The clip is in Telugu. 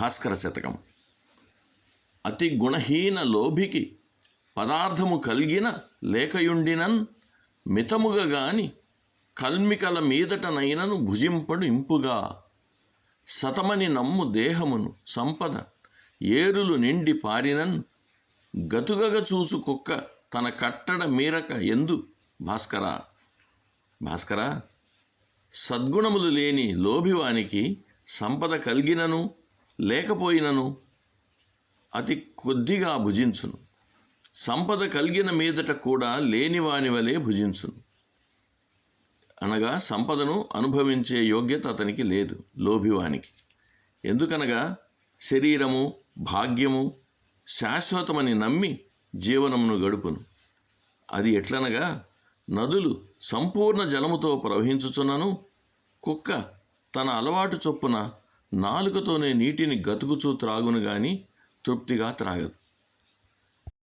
భాస్కర శతకం. అతి గుణహీన లోభికి పదార్థము కలిగిన లేకయుండినన్ మితముగా గాని కల్మికల మీదటనైనను భుజింపడు ఇంపుగా. సతమని నమ్ము దేహమును సంపద ఏరులు నిండి పారినన్ గతుగగ చూసు కుక్క తన కట్టడ మీరక ఎందు భాస్కరా. భాస్కరా సద్గుణములు లేని లోభివానికి సంపద కలిగినను లేకపోయినను అతి కొద్దిగా భుజించును. సంపద కలిగిన మీదట కూడా లేనివాని వలె భుజించును. అనగా సంపదను అనుభవించే యోగ్యత అతనికి లేదు లోభివానికి. ఎందుకనగా శరీరము భాగ్యము శాశ్వతమని నమ్మి జీవనమును గడుపును. అది ఎట్లనగా నదులు సంపూర్ణ జలముతో ప్రవహించుచున్నను కుక్క తన అలవాటు చొప్పున నాలుకతోనే నీటిని గతుకుచూ త్రాగును గాని తృప్తిగా త్రాగదు.